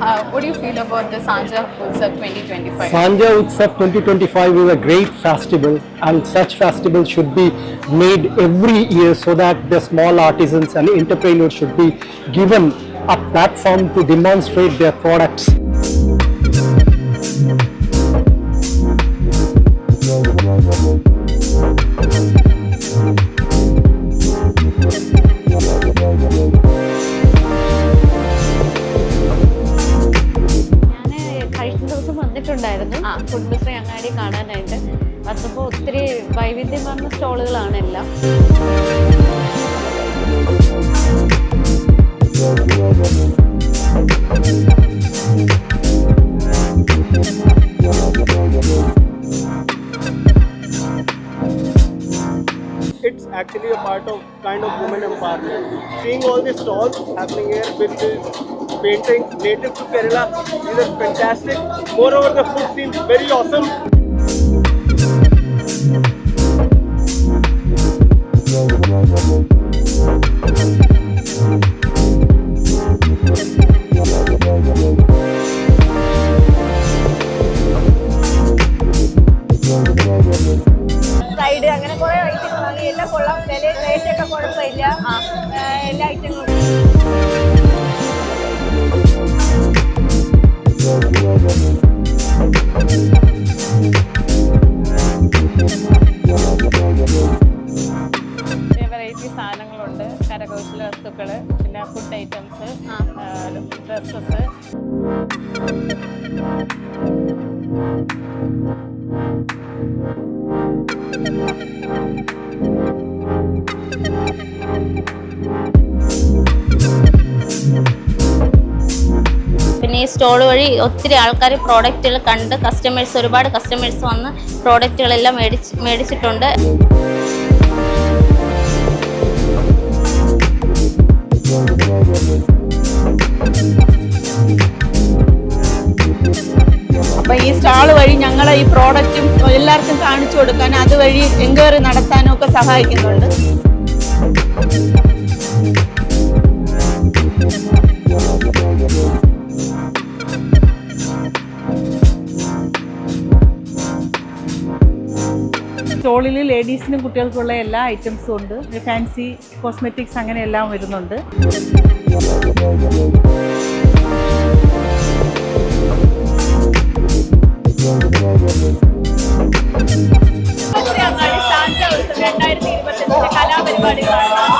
Uh, what do you feel about the Sanja Utsav 2025? Sanja Utsav 2025 is a great festival and such festivals should be made every year so that the small artisans and entrepreneurs should be given a platform to demonstrate their products. ആ. കുടുംബശ്രീ അങ്ങാടി കാണാനായിട്ട് വന്നപ്പോൾ ഒത്തിരി വൈവിധ്യമാർന്ന സ്റ്റോളുകളാണ് എല്ലാം it's actually a part of kind of women empowerment. Seeing all these stalls happening here with these paintings native to Kerala, these are fantastic. Moreover, the food seems very awesome. Side അങ്ങനെ കുറെ ഐറ്റങ്ങൾ എല്ലാം കൊള്ളാം വില rate ഒക്കെ കുഴപ്പമില്ല എല്ലാ ഐറ്റങ്ങളും വസ്തുക്കൾ പിന്നെ ഫുഡ് ഐറ്റംസ് ഡ്രസ്സസ് പിന്നെ ഈ സ്റ്റോൾ വഴി ഒത്തിരി ആൾക്കാർ പ്രോഡക്റ്റുകൾ കണ്ട് കസ്റ്റമേഴ്സ് ഒരുപാട് കസ്റ്റമേഴ്സ് വന്ന് പ്രോഡക്റ്റുകളെല്ലാം മേടിച്ച് മേടിച്ചിട്ടുണ്ട്. അപ്പൊ ഈ സ്റ്റാൾ വഴി ഞങ്ങളെ ഈ പ്രോഡക്റ്റും എല്ലാവർക്കും കാണിച്ചു കൊടുക്കാൻ അതുവഴി എൻക്വയറി നടത്താനും ഒക്കെ സഹായിക്കുന്നുണ്ട്. സ്റ്റോളിൽ ലേഡീസിനും കുട്ടികൾക്കുള്ള എല്ലാ ഐറ്റംസും ഉണ്ട്. ഫാൻസി കോസ്മെറ്റിക്സ് അങ്ങനെ എല്ലാം വരുന്നുണ്ട്. രണ്ടായിരത്തി ഇരുപത്തഞ്ചിലെ കലാപരിപാടികളാണ്.